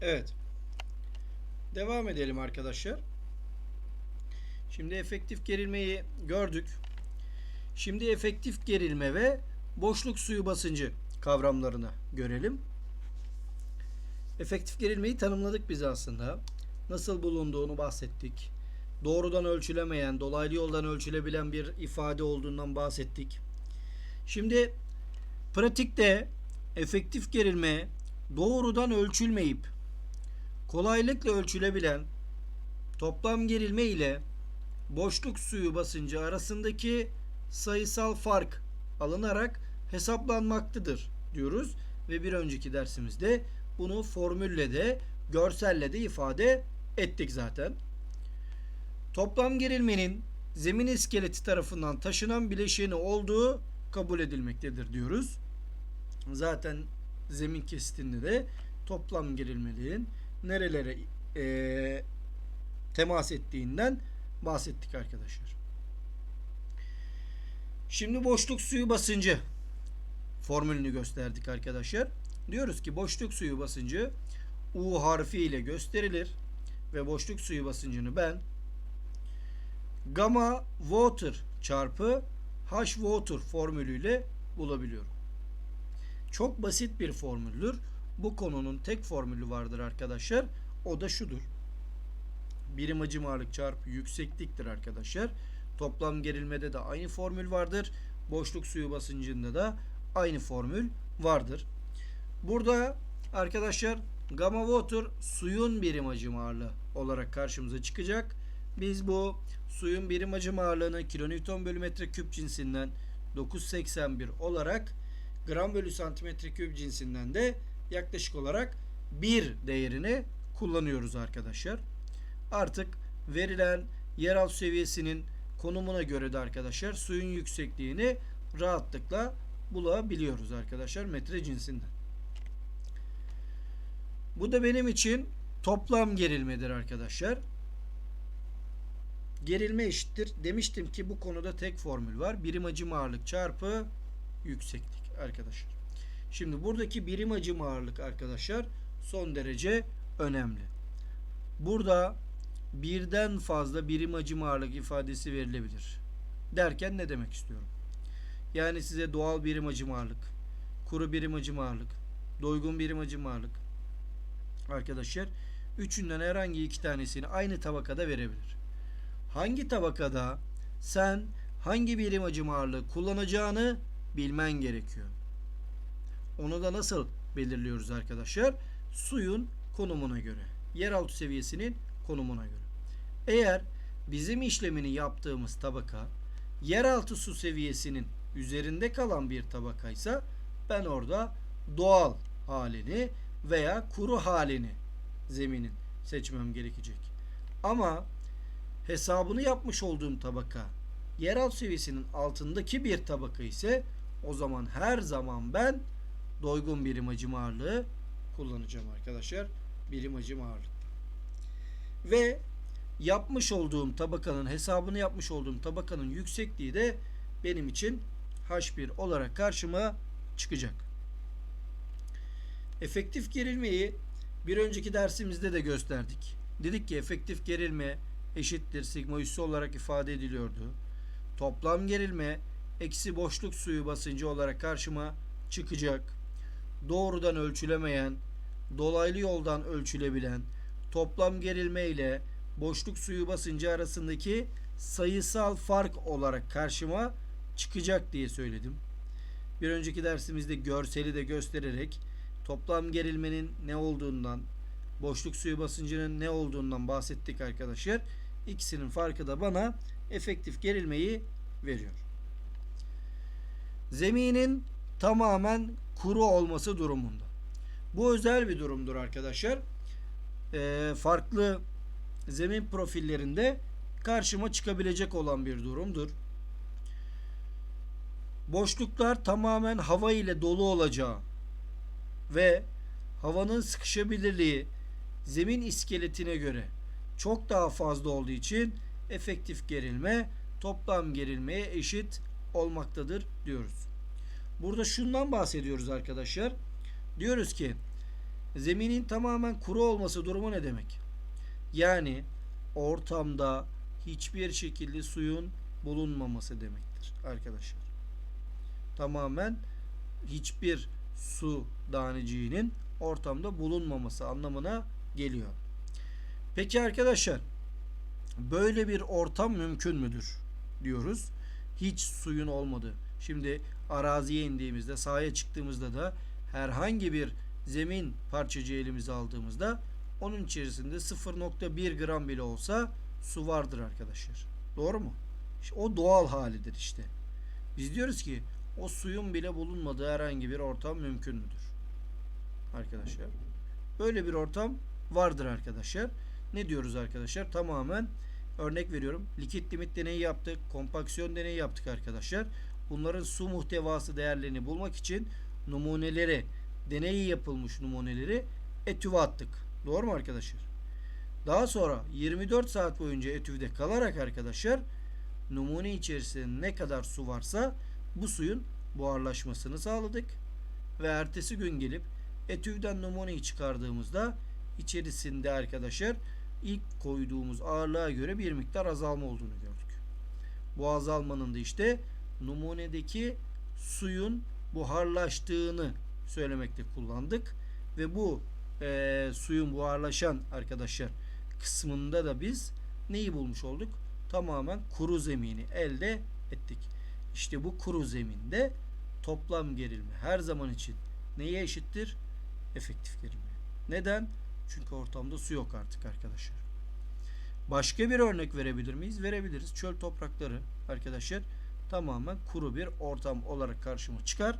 Evet. Devam edelim arkadaşlar. Şimdi efektif gerilmeyi gördük. Şimdi efektif gerilme ve boşluk suyu basıncı kavramlarını görelim. Efektif gerilmeyi tanımladık biz aslında. Nasıl bulunduğunu bahsettik. Doğrudan ölçülemeyen, dolaylı yoldan ölçülebilen bir ifade olduğundan bahsettik. Şimdi pratikte efektif gerilme doğrudan ölçülmeyip kolaylıkla ölçülebilen toplam gerilme ile boşluk suyu basıncı arasındaki sayısal fark alınarak hesaplanmaktadır diyoruz ve bir önceki dersimizde bunu formülle de görselle de ifade ettik zaten. Toplam gerilmenin zemin iskeleti tarafından taşınan bileşeni olduğu kabul edilmektedir diyoruz. Zaten zemin kesitinde de toplam gerilmeliğin nerelere eee, temas ettiğinden bahsettik arkadaşlar. Şimdi boşluk suyu basıncı formülünü gösterdik arkadaşlar. Diyoruz ki boşluk suyu basıncı U harfi ile gösterilir ve boşluk suyu basıncını ben gamma water çarpı H water formülüyle bulabiliyorum. Çok basit bir formüldür. Bu konunun tek formülü vardır arkadaşlar. O da şudur. Birim hacim ağırlık çarpı yüksekliktir arkadaşlar. Toplam gerilmede de aynı formül vardır. Boşluk suyu basıncında da aynı formül vardır. Burada arkadaşlar gamma water suyun birim hacim ağırlığı olarak karşımıza çıkacak. Biz bu suyun birim hacim ağırlığını kilonewton bölü metre küp cinsinden 981 olarak gram bölü santimetre küp cinsinden de yaklaşık olarak 1 değerini kullanıyoruz arkadaşlar. Artık verilen yeraltı seviyesinin konumuna göre de arkadaşlar suyun yüksekliğini rahatlıkla bulabiliyoruz arkadaşlar metre cinsinden. Bu da benim için toplam gerilmedir arkadaşlar. Gerilme eşittir. Demiştim ki bu konuda tek formül var. Birim hacim ağırlık çarpı yükseklik arkadaşlar. Şimdi buradaki birim hacim ağırlık arkadaşlar son derece önemli. Burada birden fazla birim hacim ağırlık ifadesi verilebilir. Derken ne demek istiyorum? Yani size doğal birim hacim ağırlık, kuru birim hacim ağırlık, doygun birim hacim ağırlık arkadaşlar üçünden herhangi iki tanesini aynı tabakada verebilir. Hangi tabakada sen hangi birim hacim ağırlığı kullanacağını bilmen gerekiyor. Onu da nasıl belirliyoruz arkadaşlar? Suyun konumuna göre. Yeraltı seviyesinin konumuna göre. Eğer bizim işlemini yaptığımız tabaka yeraltı su seviyesinin üzerinde kalan bir tabakaysa ben orada doğal halini veya kuru halini zeminin seçmem gerekecek. Ama hesabını yapmış olduğum tabaka yeraltı seviyesinin altındaki bir tabaka ise o zaman her zaman ben doygun birim hacim ağırlığı kullanacağım arkadaşlar. Birim hacim ağırlık. Ve yapmış olduğum tabakanın hesabını yapmış olduğum tabakanın yüksekliği de benim için H1 olarak karşıma çıkacak. Efektif gerilmeyi bir önceki dersimizde de gösterdik. Dedik ki efektif gerilme eşittir sigma üssü olarak ifade ediliyordu. Toplam gerilme eksi boşluk suyu basıncı olarak karşıma çıkacak. Doğrudan ölçülemeyen, dolaylı yoldan ölçülebilen toplam gerilme ile boşluk suyu basıncı arasındaki sayısal fark olarak karşıma çıkacak diye söyledim. Bir önceki dersimizde görseli de göstererek toplam gerilmenin ne olduğundan, boşluk suyu basıncının ne olduğundan bahsettik arkadaşlar. İkisinin farkı da bana efektif gerilmeyi veriyor. Zeminin tamamen kuru olması durumunda. Bu özel bir durumdur arkadaşlar. Ee, farklı zemin profillerinde karşıma çıkabilecek olan bir durumdur. Boşluklar tamamen hava ile dolu olacağı ve havanın sıkışabilirliği zemin iskeletine göre çok daha fazla olduğu için efektif gerilme toplam gerilmeye eşit olmaktadır diyoruz. Burada şundan bahsediyoruz arkadaşlar. Diyoruz ki Zeminin tamamen kuru olması durumu ne demek? Yani ortamda hiçbir şekilde suyun bulunmaması demektir arkadaşlar. Tamamen hiçbir su taneciğinin ortamda bulunmaması anlamına geliyor. Peki arkadaşlar böyle bir ortam mümkün müdür diyoruz. Hiç suyun olmadığı. Şimdi araziye indiğimizde, sahaya çıktığımızda da herhangi bir zemin parçacığı elimize aldığımızda onun içerisinde 0.1 gram bile olsa su vardır arkadaşlar. Doğru mu? İşte o doğal halidir işte. Biz diyoruz ki o suyun bile bulunmadığı herhangi bir ortam mümkün müdür? Arkadaşlar. Böyle bir ortam vardır arkadaşlar. Ne diyoruz arkadaşlar? Tamamen örnek veriyorum. Likit limit deneyi yaptık. Kompaksiyon deneyi yaptık arkadaşlar. Bunların su muhtevası değerlerini bulmak için numuneleri, deneyi yapılmış numuneleri etüve attık. Doğru mu arkadaşlar? Daha sonra 24 saat boyunca etüvde kalarak arkadaşlar numune içerisinde ne kadar su varsa bu suyun buharlaşmasını sağladık. Ve ertesi gün gelip etüvden numuneyi çıkardığımızda içerisinde arkadaşlar ilk koyduğumuz ağırlığa göre bir miktar azalma olduğunu gördük. Bu azalmanın da işte numunedeki suyun buharlaştığını söylemekte kullandık ve bu e, suyun buharlaşan arkadaşlar kısmında da biz neyi bulmuş olduk? Tamamen kuru zemini elde ettik. İşte bu kuru zeminde toplam gerilme her zaman için neye eşittir? Efektif gerilme. Neden? Çünkü ortamda su yok artık arkadaşlar. Başka bir örnek verebilir miyiz? Verebiliriz. Çöl toprakları arkadaşlar tamamen kuru bir ortam olarak karşıma çıkar.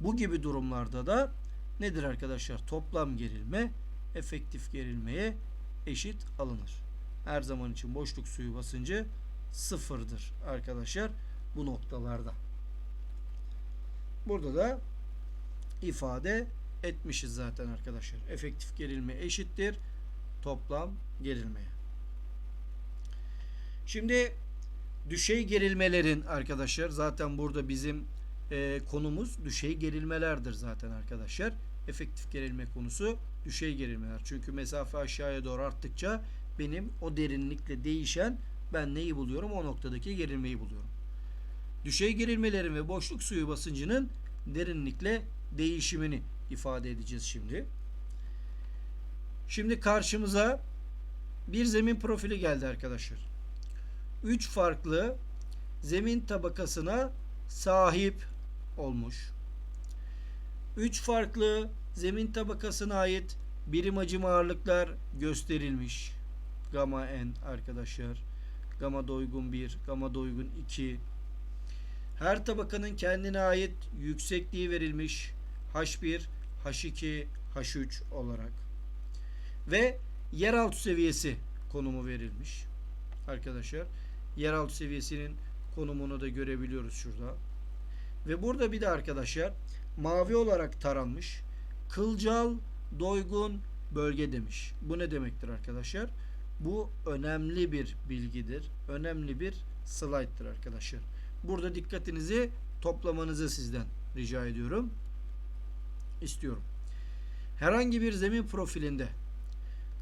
Bu gibi durumlarda da nedir arkadaşlar? Toplam gerilme efektif gerilmeye eşit alınır. Her zaman için boşluk suyu basıncı sıfırdır arkadaşlar bu noktalarda. Burada da ifade etmişiz zaten arkadaşlar. Efektif gerilme eşittir toplam gerilmeye. Şimdi düşey gerilmelerin arkadaşlar zaten burada bizim e, konumuz düşey gerilmelerdir zaten arkadaşlar. Efektif gerilme konusu düşey gerilmeler. Çünkü mesafe aşağıya doğru arttıkça benim o derinlikle değişen ben neyi buluyorum? O noktadaki gerilmeyi buluyorum. Düşey gerilmelerin ve boşluk suyu basıncının derinlikle değişimini ifade edeceğiz şimdi. Şimdi karşımıza bir zemin profili geldi arkadaşlar. Üç farklı zemin tabakasına sahip olmuş. Üç farklı zemin tabakasına ait birim hacim ağırlıklar gösterilmiş. Gama n arkadaşlar. Gama doygun 1, gama doygun 2. Her tabakanın kendine ait yüksekliği verilmiş. H1, H2, H3 olarak. Ve yeraltı seviyesi konumu verilmiş. Arkadaşlar yeraltı seviyesinin konumunu da görebiliyoruz şurada. Ve burada bir de arkadaşlar mavi olarak taranmış kılcal doygun bölge demiş. Bu ne demektir arkadaşlar? Bu önemli bir bilgidir. Önemli bir slayttır arkadaşlar. Burada dikkatinizi toplamanızı sizden rica ediyorum. İstiyorum. Herhangi bir zemin profilinde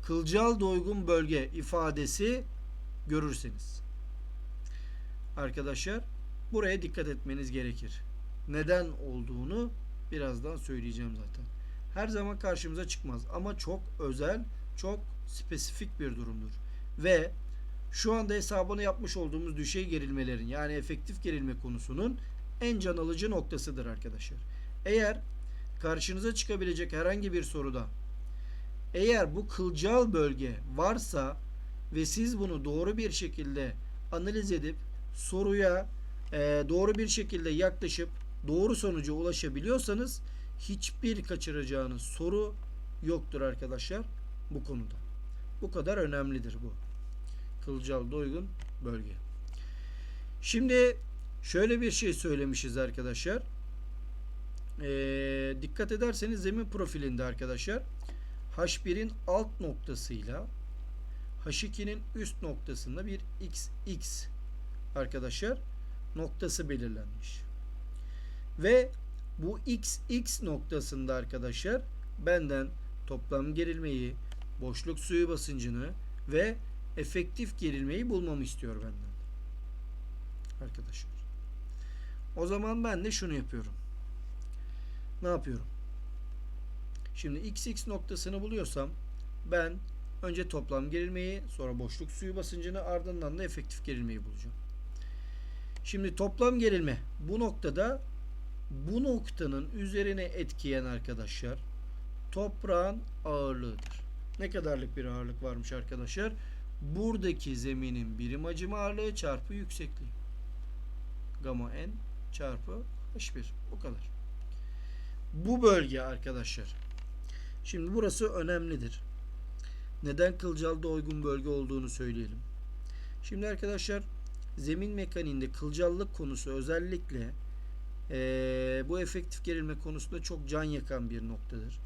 kılcal doygun bölge ifadesi görürseniz arkadaşlar buraya dikkat etmeniz gerekir. Neden olduğunu birazdan söyleyeceğim zaten. Her zaman karşımıza çıkmaz ama çok özel, çok spesifik bir durumdur. Ve şu anda hesabını yapmış olduğumuz düşey gerilmelerin yani efektif gerilme konusunun en can alıcı noktasıdır arkadaşlar. Eğer karşınıza çıkabilecek herhangi bir soruda eğer bu kılcal bölge varsa ve siz bunu doğru bir şekilde analiz edip soruya e, doğru bir şekilde yaklaşıp doğru sonuca ulaşabiliyorsanız hiçbir kaçıracağınız soru yoktur arkadaşlar bu konuda. Bu kadar önemlidir bu. Kılcal doygun bölge. Şimdi şöyle bir şey söylemişiz arkadaşlar. Ee, dikkat ederseniz zemin profilinde arkadaşlar H1'in alt noktasıyla H2'nin üst noktasında bir XX arkadaşlar noktası belirlenmiş. Ve bu XX noktasında arkadaşlar benden toplam gerilmeyi, boşluk suyu basıncını ve efektif gerilmeyi bulmamı istiyor benden. Arkadaşlar. O zaman ben de şunu yapıyorum. Ne yapıyorum? Şimdi xx noktasını buluyorsam ben önce toplam gerilmeyi, sonra boşluk suyu basıncını, ardından da efektif gerilmeyi bulacağım. Şimdi toplam gerilme bu noktada bu noktanın üzerine etkiyen arkadaşlar toprağın ağırlığıdır. Ne kadarlık bir ağırlık varmış arkadaşlar? Buradaki zeminin birim hacim ağırlığı çarpı yüksekliği. Gamma n çarpı h1. Bu kadar. Bu bölge arkadaşlar. Şimdi burası önemlidir. Neden kılcalda uygun bölge olduğunu söyleyelim. Şimdi arkadaşlar zemin mekaniğinde kılcallık konusu özellikle eee, bu efektif gerilme konusunda çok can yakan bir noktadır.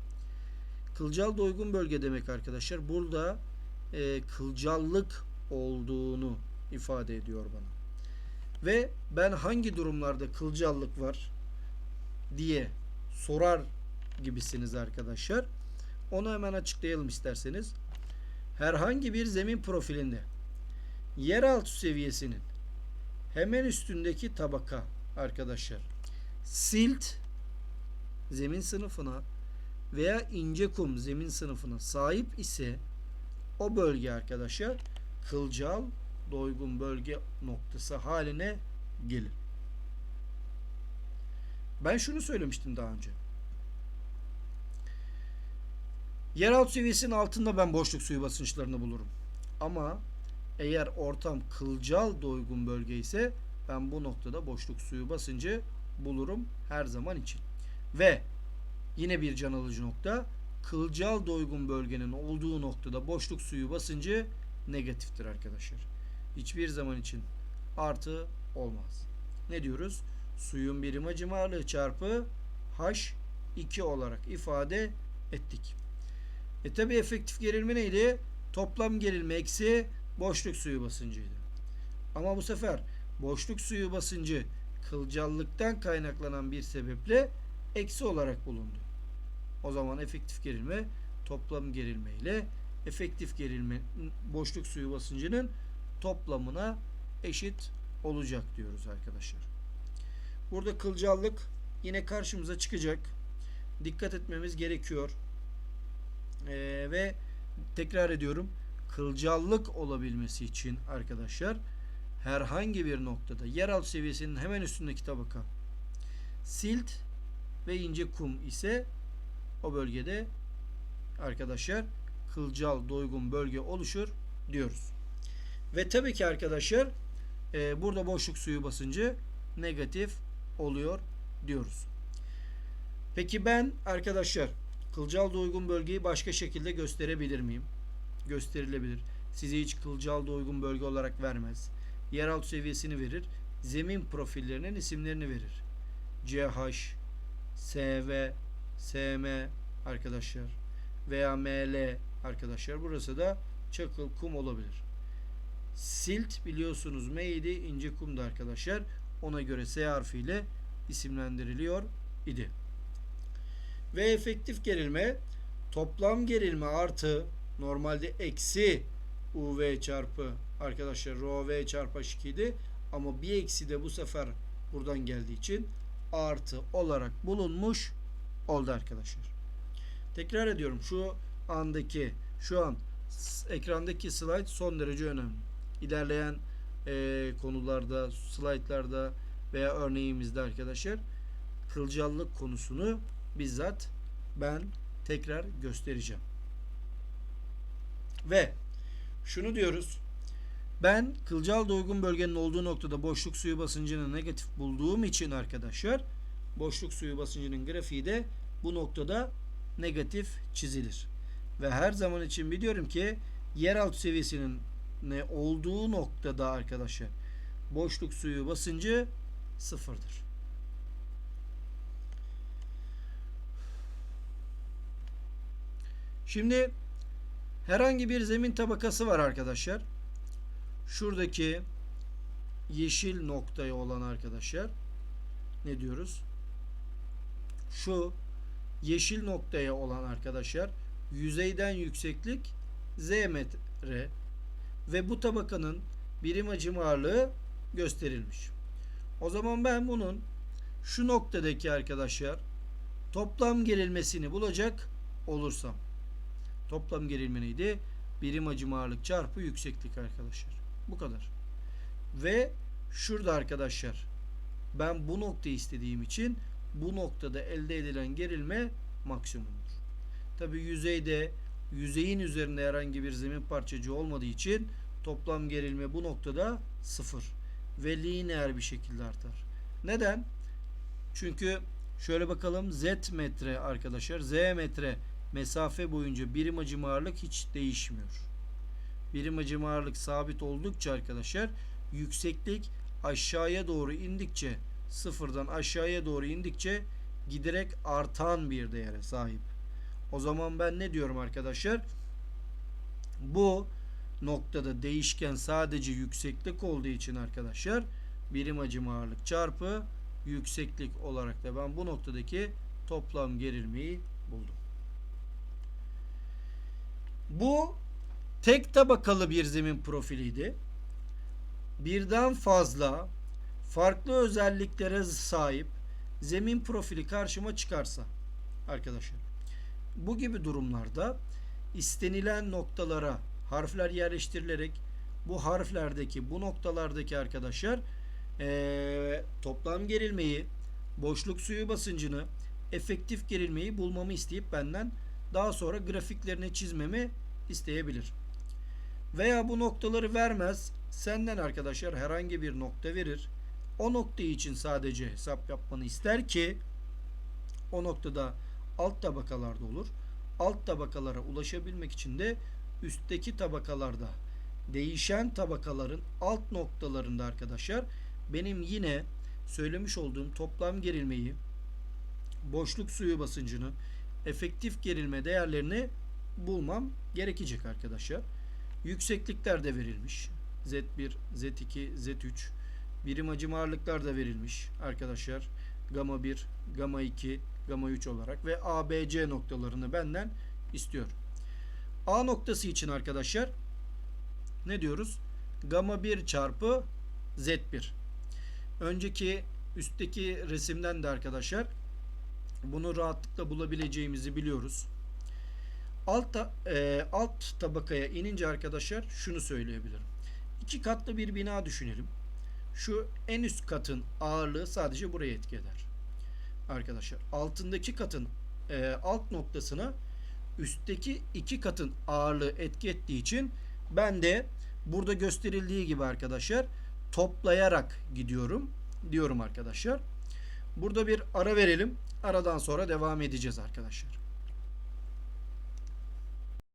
Kılcal da uygun bölge demek arkadaşlar. Burada eee, kılcallık olduğunu ifade ediyor bana. Ve ben hangi durumlarda kılcallık var diye sorar gibisiniz arkadaşlar. Onu hemen açıklayalım isterseniz. Herhangi bir zemin profilinde yeraltı seviyesinin hemen üstündeki tabaka arkadaşlar silt zemin sınıfına veya ince kum zemin sınıfına sahip ise o bölge arkadaşlar kılcal doygun bölge noktası haline gelir. Ben şunu söylemiştim daha önce. Yeraltı seviyesinin altında ben boşluk suyu basınçlarını bulurum. Ama eğer ortam kılcal doygun bölge ise ben bu noktada boşluk suyu basıncı bulurum her zaman için. Ve yine bir can alıcı nokta kılcal doygun bölgenin olduğu noktada boşluk suyu basıncı negatiftir arkadaşlar. Hiçbir zaman için artı olmaz. Ne diyoruz? Suyun birim hacim ağırlığı çarpı H2 olarak ifade ettik. E tabi efektif gerilme neydi? Toplam gerilme eksi boşluk suyu basıncıydı. Ama bu sefer boşluk suyu basıncı kılcallıktan kaynaklanan bir sebeple eksi olarak bulundu. O zaman efektif gerilme toplam gerilme ile efektif gerilme boşluk suyu basıncının toplamına eşit olacak diyoruz arkadaşlar. Burada kılcallık yine karşımıza çıkacak. Dikkat etmemiz gerekiyor. Ee, ve tekrar ediyorum kılcallık olabilmesi için arkadaşlar herhangi bir noktada yeraltı seviyesinin hemen üstündeki tabaka silt ve ince kum ise o bölgede arkadaşlar kılcal doygun bölge oluşur diyoruz. Ve tabii ki arkadaşlar e, burada boşluk suyu basıncı negatif oluyor diyoruz. Peki ben arkadaşlar kılcal doygun bölgeyi başka şekilde gösterebilir miyim? Gösterilebilir. Size hiç kılcal doygun bölge olarak vermez. Yeraltı seviyesini verir. Zemin profillerinin isimlerini verir. CH, SV, SM arkadaşlar veya ML arkadaşlar. Burası da çakıl kum olabilir. Silt biliyorsunuz M idi ince kumdu arkadaşlar. Ona göre S harfiyle isimlendiriliyor idi. Ve efektif gerilme toplam gerilme artı normalde eksi UV çarpı arkadaşlar rho V çarpı H2 idi. Ama bir eksi de bu sefer buradan geldiği için artı olarak bulunmuş oldu arkadaşlar. Tekrar ediyorum şu andaki şu an ekrandaki slide son derece önemli. İlerleyen e, konularda, slaytlarda veya örneğimizde arkadaşlar kılcallık konusunu bizzat ben tekrar göstereceğim. Ve şunu diyoruz. Ben kılcal doygun bölgenin olduğu noktada boşluk suyu basıncını negatif bulduğum için arkadaşlar boşluk suyu basıncının grafiği de bu noktada negatif çizilir. Ve her zaman için biliyorum ki yeraltı seviyesinin ne olduğu noktada arkadaşlar boşluk suyu basıncı sıfırdır. Şimdi herhangi bir zemin tabakası var arkadaşlar. Şuradaki yeşil noktaya olan arkadaşlar ne diyoruz? Şu yeşil noktaya olan arkadaşlar yüzeyden yükseklik z metre ve bu tabakanın birim hacim ağırlığı gösterilmiş. O zaman ben bunun şu noktadaki arkadaşlar toplam gerilmesini bulacak olursam toplam gerilme neydi? Birim hacim ağırlık çarpı yükseklik arkadaşlar. Bu kadar. Ve şurada arkadaşlar ben bu noktayı istediğim için bu noktada elde edilen gerilme maksimumdur. Tabi yüzeyde yüzeyin üzerinde herhangi bir zemin parçacığı olmadığı için toplam gerilme bu noktada sıfır ve lineer bir şekilde artar. Neden? Çünkü şöyle bakalım z metre arkadaşlar z metre mesafe boyunca birim hacim ağırlık hiç değişmiyor. Birim hacim ağırlık sabit oldukça arkadaşlar yükseklik aşağıya doğru indikçe sıfırdan aşağıya doğru indikçe giderek artan bir değere sahip. O zaman ben ne diyorum arkadaşlar? Bu noktada değişken sadece yükseklik olduğu için arkadaşlar birim hacim ağırlık çarpı yükseklik olarak da ben bu noktadaki toplam gerilmeyi buldum. Bu tek tabakalı bir zemin profiliydi. Birden fazla farklı özelliklere sahip zemin profili karşıma çıkarsa arkadaşlar bu gibi durumlarda istenilen noktalara harfler yerleştirilerek bu harflerdeki bu noktalardaki arkadaşlar ee, toplam gerilmeyi boşluk suyu basıncını efektif gerilmeyi bulmamı isteyip benden daha sonra grafiklerini çizmemi isteyebilir. Veya bu noktaları vermez. Senden arkadaşlar herhangi bir nokta verir. O nokta için sadece hesap yapmanı ister ki o noktada alt tabakalarda olur. Alt tabakalara ulaşabilmek için de üstteki tabakalarda değişen tabakaların alt noktalarında arkadaşlar benim yine söylemiş olduğum toplam gerilmeyi boşluk suyu basıncını efektif gerilme değerlerini bulmam gerekecek arkadaşlar. Yükseklikler de verilmiş. Z1, Z2, Z3 birim hacim ağırlıklar da verilmiş arkadaşlar. Gama 1, gama 2, gama 3 olarak ve ABC noktalarını benden istiyor. A noktası için arkadaşlar ne diyoruz? Gama 1 çarpı Z1. Önceki üstteki resimden de arkadaşlar bunu rahatlıkla bulabileceğimizi biliyoruz. Alt, e, alt tabakaya inince arkadaşlar şunu söyleyebilirim. İki katlı bir bina düşünelim. Şu en üst katın ağırlığı sadece buraya etki eder. Arkadaşlar altındaki katın e, alt noktasına üstteki iki katın ağırlığı etki ettiği için ben de burada gösterildiği gibi arkadaşlar toplayarak gidiyorum diyorum arkadaşlar. Burada bir ara verelim. Aradan sonra devam edeceğiz arkadaşlar.